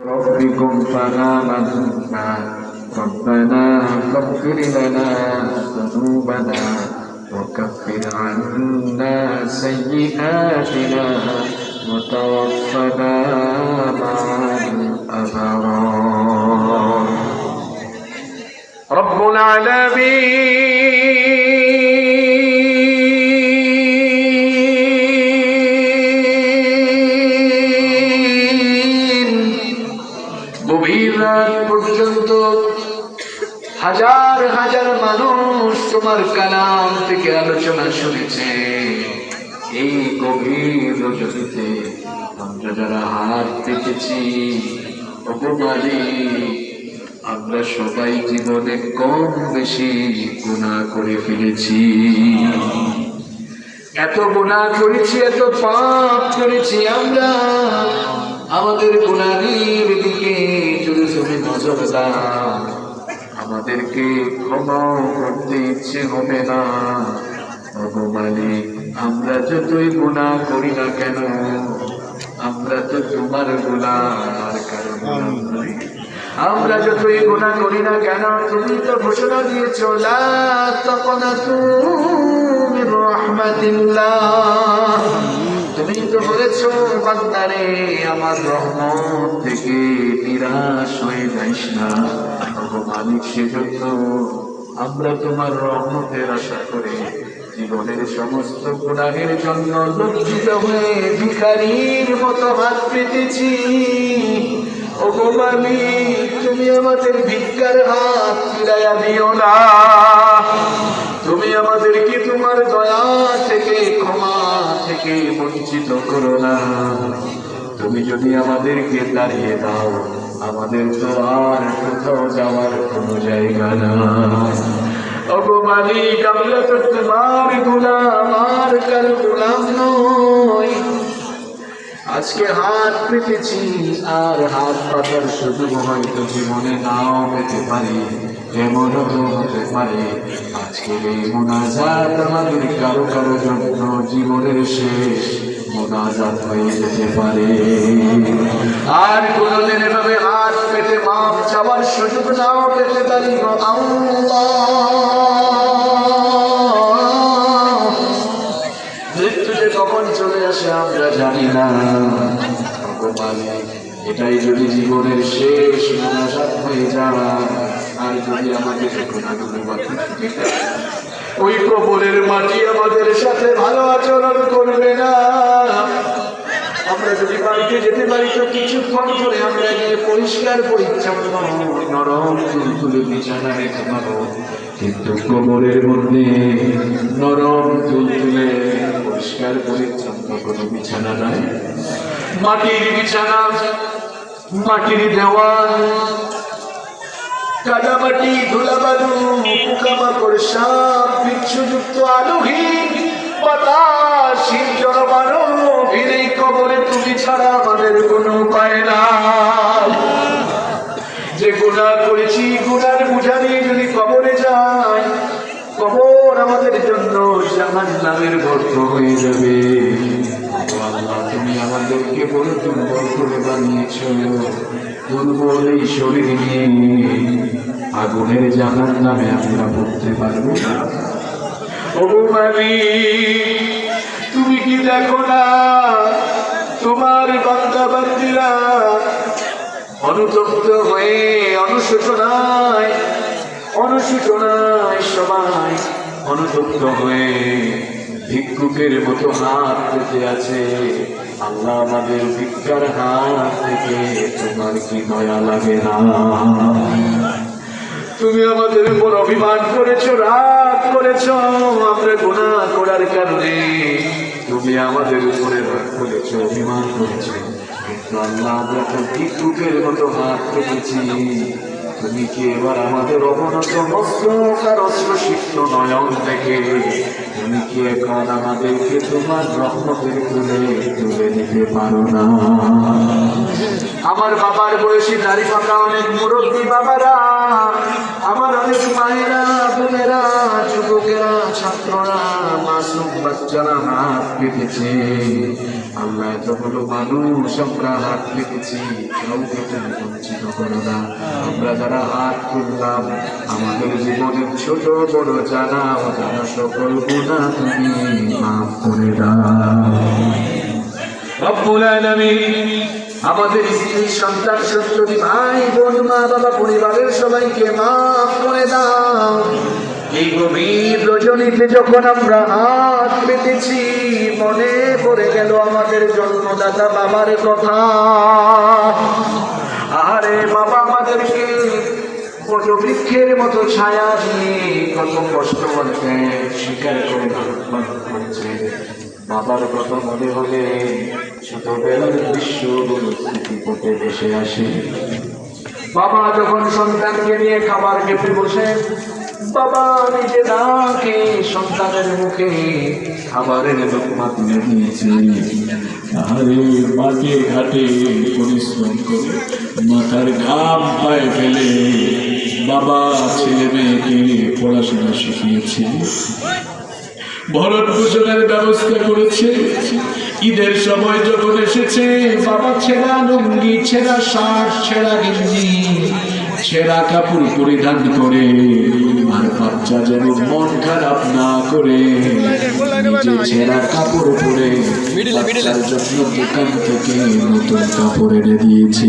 ربكم فآمنا ربنا فاغفر لنا ذنوبنا وكفر عنا سيئاتنا وتوفنا مع الأبرار. رب العالمين. রাত পর্যন্ত হাজার হাজার মানুষ তোমার কালাম থেকে আলোচনা শুনেছে। এই গভীর রজনীতে আমরা যারা হাত পেতেছি অপমানে আমরা সবাই জীবনে কম বেশি গুণা করে ফেলেছি। এত গুণা করেছি, এত পাপ করেছি আমরা, আমাদের গুণানির দিকে তুমি নজর দাও। আমাদেরকে ক্ষমা করতে ইচ্ছে হবে না। মালিক আমরা যতই গুণা করি না কেন আমরা তো তোমার গুণার কারণ। আমরা যতই গুণা করি না কেন তুমি তো ঘোষণা দিয়েছ লা তাকনাতু মির রাহমাতিল্লাহ তুমি তো বলেছ বান্দারে আমার রহমত থেকে নিরাশ হয়ে যাইস না। মালিক সেজন্য আমরা তোমার রহমতের আশা করে জীবনের সমস্ত গুণাহের জন্য লজ্জিত হয়ে ভিখারির মতো হাত পেতেছি। ওগো মালিক, তুমি আমাদের ভিক্ষার হাত ফিরাইয়া দিও না। তুমি আমাদেরকে তোমার দয়া থেকে থেকে বঞ্চিত করো না। তুমি যদি আমাদেরকে দাঁড়িয়ে দাও, আমাদের তো আর কোথাও যাওয়ার কোনো জায়গা না ওগো আমরা তো তোমার গোলাম, আর কার গোলাম নই। আজকে হাত পেতেছি আর হাত পাতার সুযোগ হয়তো জীবনে নাও পেতে পারি, এমনও হতে পারে। আজকের এই মোনাজাত আমাদের কারও কারও জন্য জীবনের শেষ মোনাজাত হয়ে যেতে পারে। আর কোনোদিন এভাবে হাত পেতে মাপ চাওয়ার সুযোগ নাও পেতে পারি আল্লাহ। জানি না। এটাই যদি জীবনের শেষ মোনাজাত হয়ে যায় আর যদি আমাদের ওই কবরের মাটি আমাদের সাথে ভালো আচরণ করবে না। আমরা যদি বাড়িতে যেতে পারি, তো কিছুক্ষণ পরে আমরা গিয়ে পরিষ্কার, পরিচ্ছন্ন, নরম তুলতুলে বিছানা রেখে পাবো কিন্তু কবরের মধ্যে নরম তুলতুলে পরিষ্কার পরিচ্ছন্ন কোনো বিছানা নাই। মাটির বিছানা, মাটির দেওয়াল কাদামাটি ধুলাবালু পোকামাকড় সাপ বিচ্ছুযুক্ত আলোহীন বাতাসহীন জনমানবহীন এই কবরে তুমি ছাড়া আমাদের কোনো উপায় নাই। যে গুণা করেছি, গুণার বোঝা যদি জাহান নামের গর্ত হয়ে যাবে। তুমি আমাদেরকে বড় দুর্বল করে বানিয়েছ। দুর্বল এই শরীর নিয়ে আগুনের জাহান নামে আমরা পড়তে পারব তুমি কি দেখো না? তোমার বান্দা বান্দিরা অনুতপ্ত হয়ে, অনুশোচনায় অনুশোচনায় সবাই অনুতপ্ত হয়ে ভিক্ষুকের মতো হাত পেতে আছে। আল্লাহ আমাদের ভিক্ষার হাত থেকে তোমার কি দয়া লাগে না? তুমি আমাদের উপর অভিমান করেছ, রাগ করেছ, আমরা গুণা করার কারণে। তুমি আমাদের উপরে রাগ করেছ, অভিমান করেছ। কিন্তু আল্লাহ আমরা তো ভিক্ষুকের মতো হাত পেতেছি তুমি কি এবার আমাদের অবনত মস্তক আর অস্ত্রসিক্ত নয়ন থেকে তুমি কি এখন আমাদেরকে তোমার রহমতের তুলে তুলে দিতে পারো না? আমার বাবার বয়সী দাড়ি পাকা অনেক মুরব্বী বাবারা, আমার অনেক মায়েরা, বোনেরা, যুবকেরা, ছাত্ররা, মাসুম বাচ্চারা হাত পেতেছে আল্লাহ এতগুলো মানুষ, আমরা হাত পেতেছি তুমি বঞ্চিত করো না। আমরা যারা হাত তুললাম, আমাদের জীবনের ছোট বড় জানা অজানা সকল গুণা তুমি মাফ করে আমাদের স্ত্রী, সন্তান, সন্ততি, ভাই, বোন, মা, বাবা, পরিবারের সবাইকে মাফ করে দাও। এই গভীর রজনীতে যখন আমরা হাত পেতেছি, মনে পড়ে গেল আমাদের জন্মদাতা বাবার কথা। আরে বাবা আমাদেরকে কত বৃক্ষের মতো ছায়া দিয়ে কত কষ্ট বলতে স্বীকার করে করেছে বাবার কথা মনে হলে ছোটবেলার দৃশ্য স্মৃতি পথে বসে আসে। বাবা যখন সন্তানকে নিয়ে খাবার খেতে বসে বাবা নিজে না খেয়ে সন্তানের মুখে। আরে ঘাটে পরিশ্রম করে মাথার ঘাম পায়ে ফেলে বাবা ছেলে মেয়েকে পড়াশোনা শিখিয়েছে। ভরণ পোষণের ব্যবস্থা করেছে। ঈদের সময় যখন এসেছে, বাবা ছেঁড়া লুঙ্গি, ছেঁড়া শার্ট, ছেঁড়া গেঞ্জি, ছেঁড়া কাপড় পরিধান করে বাচ্চা যেন মন খারাপ না করে ছেঁড়া কাপড় পরে বাচ্চার জন্য দোকান থেকে নতুন কাপড় এনে দিয়েছে।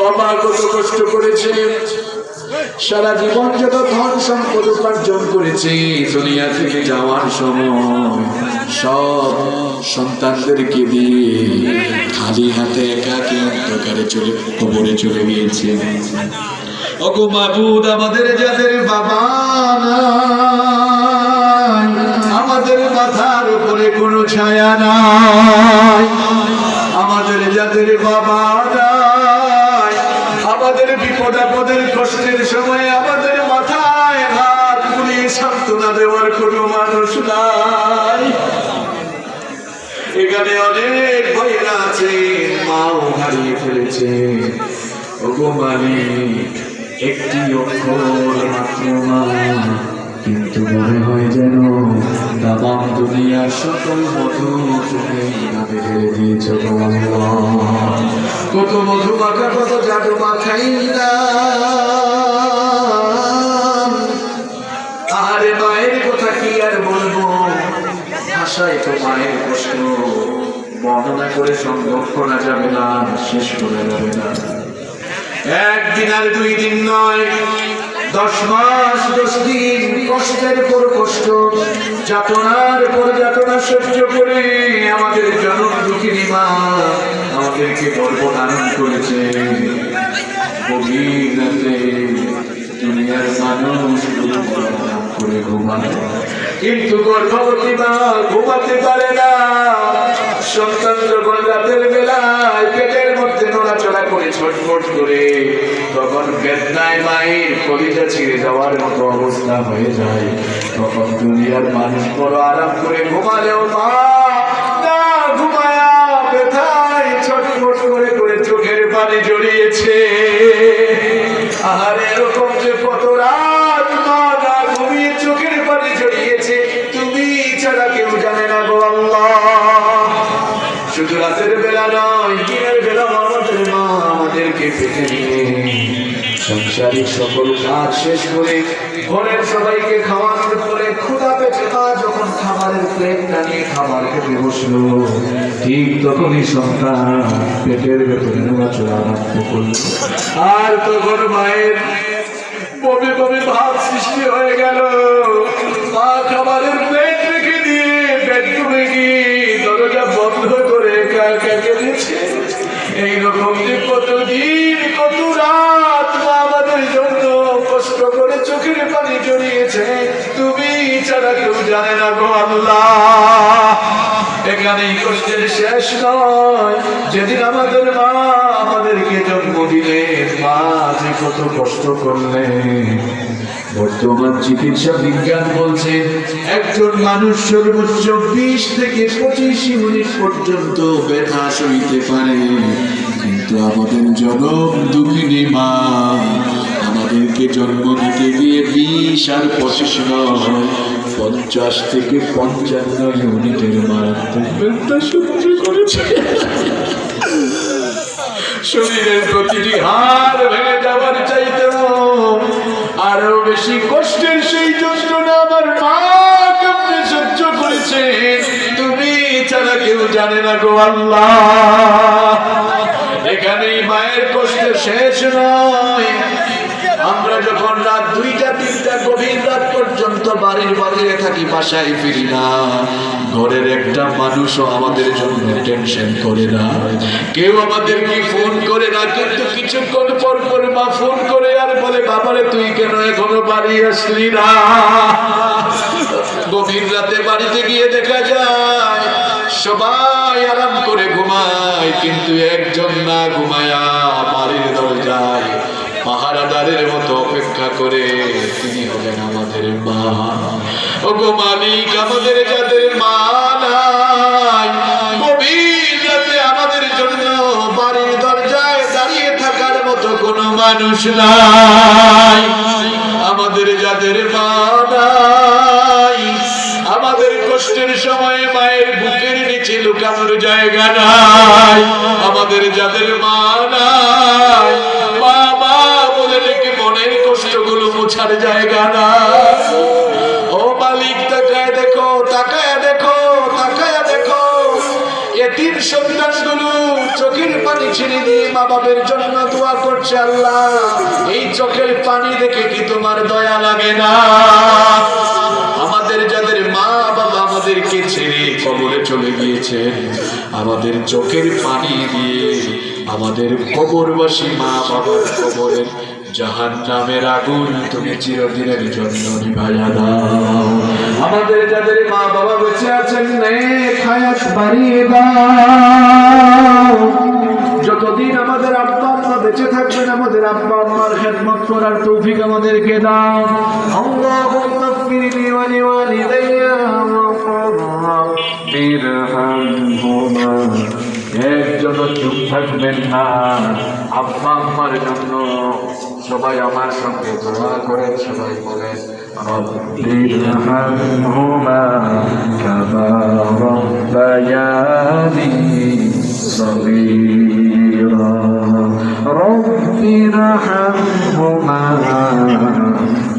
বাবা কত কষ্ট করেছে। সারা জীবন যত ধন সম্পদ উপার্জন করেছে দুনিয়া থেকে যাওয়ার সময় সব সন্তানদেরকে দিয়ে খালি হাতে একাকে অন্ধকারে চলে কবরে চলে গিয়েছে। অগো মাবুদ, আমাদের যাদের বাবা নাই, আমাদের মাথার উপরে কোনো ছায়া নাই। আমাদের যাদের বাবা নাই, আমাদের বিপদ আপদের কষ্টের সময় আমাদের মাথায় হাত বুলিয়ে সান্ত্বনা দেওয়ার কোনো মানুষ নাই। এখানে অনেক ভাইরা আছে মাও হারিয়ে ফেলেছে ওগো মালিক একটি অক্ষর মাত্র কিন্তু মনে হয় যেন তামাম দুনিয়ার সকল মধু তুমি নামে ঢেলে দিয়েছ। কত মধু মাখা কত জাদু মাখাইলাম আরে মায়ের কথা কি আর বলব? ভাষায় তো মায়ের কষ্ট বর্ণনা করে করা যাবে না, শেষ করা যাবে না। একদিন আর দুই দিন নয়। দশ মাস, দশ দিন কষ্টের পর কষ্ট, যাতনার পর যাতনা সহ্য করে আমাদের জনক দুঃখিনী মা আমাদেরকে গর্ব ধারণ করেছে। গভীর দুনিয়ার মানুষ করে ঘুমায়। কিন্তু গর্ভবতী মা ঘুমাতে পারে না। সন্তান যখন রাতের বেলায় পেটের মধ্যে নড়াচড়া করে ছটফট করে। তখন বেদনায় মায়ের কলিজা ছিঁড়ে যাওয়ার মতো অবস্থা হয়ে যায়। তখন দুনিয়ার মানুষ বড় আরাম করে ঘুমালেও মা সংসারিক সকল কাজ শেষ করে ঘরের সবাইকে খাওয়ানোর পরে ক্ষুধা পেটে মা যখন খাবারের প্লেটটা নিয়ে খাবার খেতে বসল, ঠিক তখনই সন্তান পেটের ভেতরে নড়াচড়া আরম্ভ করল। আর তখন মায়ের বমি বমি ভাব সৃষ্টি হয়ে গেল। মা খাবারের প্লেট রেখে দিয়ে বেডরুমে গিয়ে দরজা বন্ধ করে একা কেঁদেছে এইরকম যে কতদিন কত রাত আমাদের জন্য কষ্ট করে চোখের পানি জড়িয়েছে, তুমি ছাড়া কেউ জানে না গো আল্লাহ। এখানেই কষ্টের শেষ নয়। যেদিন আমাদের মা আমাদেরকে জন্ম দিলেন, মা যে কত কষ্ট করলেন। বর্তমান চিকিৎসা বিজ্ঞান বলছে, একজন মানুষ সর্বোচ্চ বিশ থেকে পঁচিশ মিনিট পর্যন্ত ব্যথা সইতে পারে। কিন্তু আমাদের জনম দুঃখিনী মা, আমাদেরকে জন্ম দিতে গিয়ে বিশ আর পঁচিশ নয়। পঞ্চাশ থেকে পঞ্চান্ন ইউনিটের মারাত্মক সহ্য করেছে শরীরের প্রতিটি হাড় ভেঙে যাওয়ার চাইতেও আরও বেশি কষ্টের সেই যন্ত্রণা আমার মা কেমনে সহ্য করেছে? তুমি ছাড়া কেউ জানে না গো আল্লাহ। এখানেই মায়ের কষ্টের শেষ নয়। বাজারে থাকি, বাসায় ফিরি না। ঘরের একটা মানুষও আমাদের জন্য টেনশন করে না। কেউ আমাদেরকে ফোন করে না, কিন্তু কিছুক্ষণ পর পর মা ফোন করে আর বলে, বাবারে, তুই কেন এখনও বাড়ি আসলি না? গভীর রাতে বাড়িতে গিয়ে দেখা যায়, সবাই আরাম করে ঘুমায়, কিন্তু একজন না ঘুমায়া বাড়ির দরজায় পাহারাদারের মতো অপেক্ষা করে তিনি হলেন আমাদের মা। ও গো মালিক, আমাদের যাদের মা নাই আমাদের জন্য বাড়ির দরজায় দাঁড়িয়ে থাকার মতো কোনো মানুষ নাই। আমাদের যাদের মা নাই, আমাদের কষ্টের সময় মায়ের বুকের নিচে লুকানোর জায়গা নাই। আমাদের যাদের মা জায়গা নাই ও মালিক, তাকায় দেখো তাকায় দেখো তাকায় দেখো। এতিম সন্তানগুলো চোখের পানি ছেড়ে দিয়ে মা বাবের জন্য দোয়া করছে আল্লাহ। এই চোখের পানি দেখে কি তোমার দয়া লাগে না? আমাদের যাদের মা বাবা আমাদেরকে ছেড়ে কবরে চলে গিয়েছেন, আমাদের চোখের পানি দিয়ে আমাদের কবরবাসী মা বাবার কবরের জাহান নামের আগুন তুমি চিরদিনের জন্য নিভাইয়া দাও। আমাদের যাদের মা বাবা বেঁচে আছেন হায়াত বাড়িয়ে দাও। যতদিন আমাদের আব্বা আম্মা বেঁচে থাকবেন, আমাদের আব্বা আম্মার খেদমত করার তৌফিক আমাদেরকে দাও। আল্লাহুম্মা ফিরলি ওয়া লিওয়ালিদাইয়া ইরহামহুমা একজন চুপ থাকবেন না আব্বা আম্মার জন্য সবাই আমার সঙ্গে দোয়া করেন সবাই বলেন রব্বিরহামহুমা কামা রব্বায়ানি صغيرا رب ارحمهما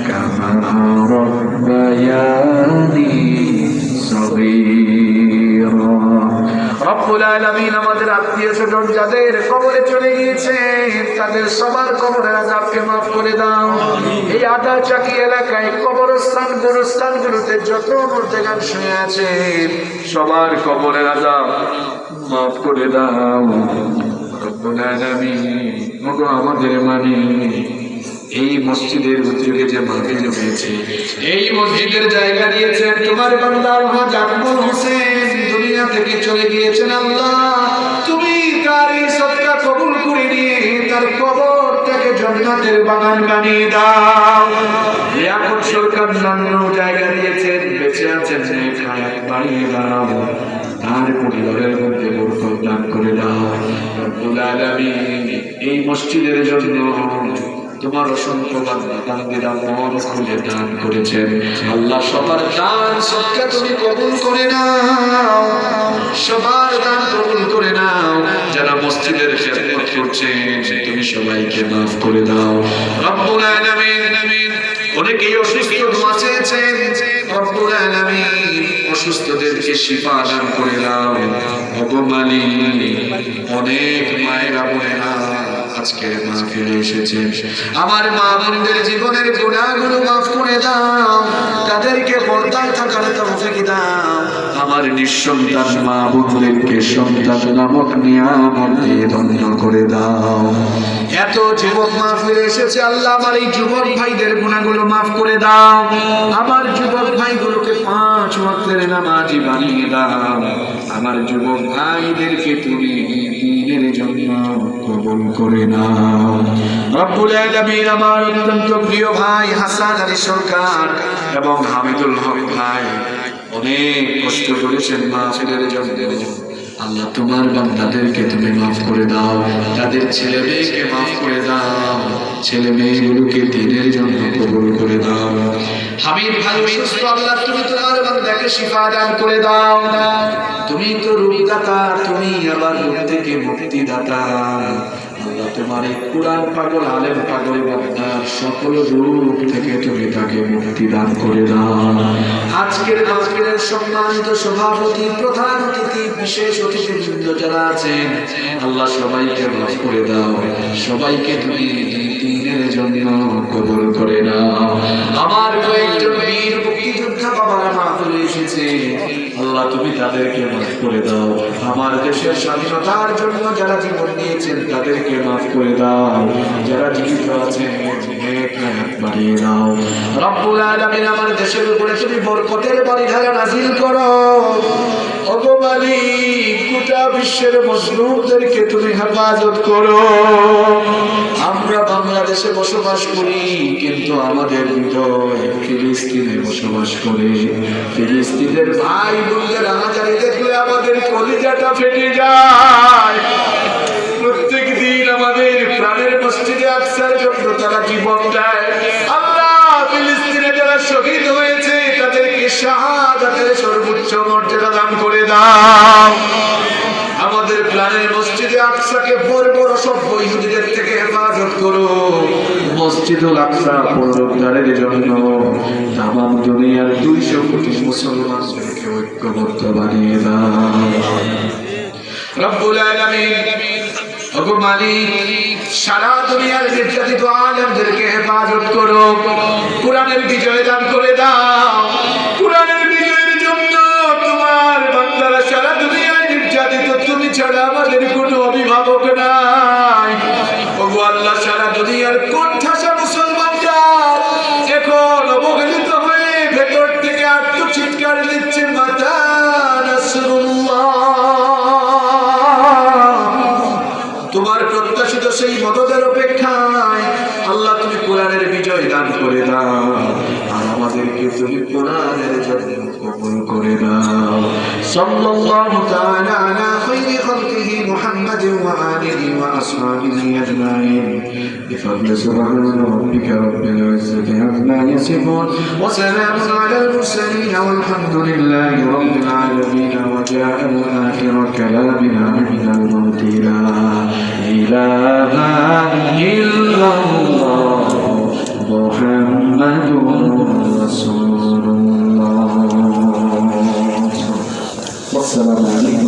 كما ربياني রব্বুল আলামিন আমাদের আত্মীয় স্বজন যাদের কবরে চলে গিয়েছে তাদের সবার কবরের আজাবকে মাফ করে দাও। এই আদা চাকি এলাকায় কবরস্থান গুরুস্থান গুলোতে যত মুর্দেগান শুয়ে আছে সবার কবরের আজাব মাফ করে দাও। রব্বুল আলামিন আমাদের মানে। এই মসজিদের উদ্যোগে যে মাহফিল হয়েছে, এই মসজিদের জায়গা দিয়েছেন তোমার বান্দা আলহাজ আকবর হোসেন। দুনিয়া থেকে চলে গিয়েছেন আল্লাহ। তুমি তার এই সদকা কবুল করে নিয়ে তার কবরটাকে জান্নাতের বাগান বানিয়ে দাও। এখন সরকার নান্য জায়গা দিয়েছেন, বেঁচে আছেন নেক হায়াত বাড়িয়ে দাও তার পরিবারের মধ্যে বরকত দান করে দাও। রব্বুল আলামিন এই মসজিদের জন্য তোমার অসংখ্য বান্দাবান্দিরা মন খুলে দান করেছেন। আল্লাহ, সবার দান সবকে তুমি কবুল করে নাও। সবার দান কবুল করে নাও। যারা মসজিদের খেদমত করছেন, তুমি সবাইকে মাফ করে দাও। রব্বুল আলামিন অনেকেই অসুস্থ দোয়া চেয়েছেন। রব্বুল আলামিন অসুস্থদেরকে শিফা দান করে দাও। ভগবানী অনেক মায়েরা বোনেরা আজকে মাহফিলে এসেছেন আমার মা বোনদের জীবনের গুণাগুলো মাফ করে দাও। তাদেরকে পর্দায় থাকার তৌফিক দাও। আমার নিঃসন্তান মা বোনদেরকে সন্তান নামক ধন্য করে দাও। এত যুবক মাহফিলে এসেছে আল্লাহ, আমার এই যুবক ভাইদের গুণাগুলো মাফ করে দাও। আমার যুবক ভাইগুলোকে পাঁচ ওয়াক্তের নামাজি বানিয়ে দাও। আমার যুবক ভাইদেরকে তুমি কবুল করে নাও। রব্বুল আলামিন আমার অত্যন্ত প্রিয় ভাই হাসান আলী সরকার এবং হামিদুল হক ভাই, অনেক কষ্ট করেছেন মাহফিলের জন্য। আল্লাহ তোমার বান্দাদেরকে তুমি মাফ করে দাও, তাদের ছেলে মেয়েকে মাফ করে দাও ছেলে মেয়েগুলোকে দিনের জন্য কবুল করে দাও। হাবিব ভাই সুস্থ আল্লাহ, তুমি তোমার বান্দাকে শিফা দান করে দাও। তুমি তো রূপদাতা, তুমি আবার রূপ থেকে মুক্তিদাতা। আল্লাহ তোমার এই কোরআন পাগল, আলেম পাগল, বান্দার সকল রূপ থেকে তুমি তাকে মুক্তি দান করে দাও। আজকের মাহফিলের সম্মানিত সভাপতি, প্রধান অতিথি, বিশেষ অতিথিবৃন্দ যারা আছেন, আল্লাহ সবাইকে মাফ করে দাও। সবাইকে তুমি দিনের জন্য কবুল করে না আমার কয়েকজন বীর মুক্তিযোদ্ধা বাবারা মাহফিলে এসেছে। আল্লাহ, তুমি তাদেরকে মাফ করে দাও। আমার দেশের স্বাধীনতার জন্য যারা জীবন নিয়েছেন তাদেরকে মাফ করে দাও। যারা জীবিত আছেন বাড়িয়ে দাও রব্বুল আলামিন আমার দেশের উপরে তুমি বরকতের বাড়িধারা নাজিল করো। ওগো গোটা বিশ্বের মজলুমদেরকে তুমি হেফাজত করো। আমরা বাংলাদেশে বসবাস করি, কিন্তু আমাদের হৃদয় ফিলিস্তিনে বসবাস করে। ফিলিস্তিনের ভাই বোনদের আহাজারি দেখলে আমাদের কলিজাটা ফেটে যায়। প্রত্যেক দিন আমাদের মসজিদে আকসার জন্য তারা জীবন দেয় আল্লাহ ফিলিস্তিনে যারা শহীদ হয়েছে, তাদেরকে শাহাদাতের সর্বোচ্চ মর্যাদা দান করে দাও। আমাদের প্ল্যানের মসজিদে আকসাকে বড় বড় সব ইহুদিদের থেকে হেফাজত করো। মসজিদুল আকসা পুনরুদ্ধারের জন্য তাম দুনিয়ার দুইশো কোটি মুসলমানদেরকে ঐক্যবদ্ধ বানিয়ে দাও। রব্বুল আলামিন ওগো সারা দুনিয়ার নির্যাতিত আলেমদেরকে হেফাজত করো। কোরআনের বিজয় দান করে দাও। কোরআনের বিজয়ের জন্য তোমার বাংলারা সারা দুনিয়ায় নির্যাতিত, তুমি ছাড়া আমাদের কোনো অভিভাবক নাই। ওগো সারা দুনিয়ার কোণঠাসা إسرائيل أجمعين. بفضل سبحان ربك رب العزة عما يصفون وسلام على المرسلين والحمد لله رب العالمين. وجاء آخر كلامنا عند الموت. لا إله إلا الله محمد رسول الله. والسلام عليكم.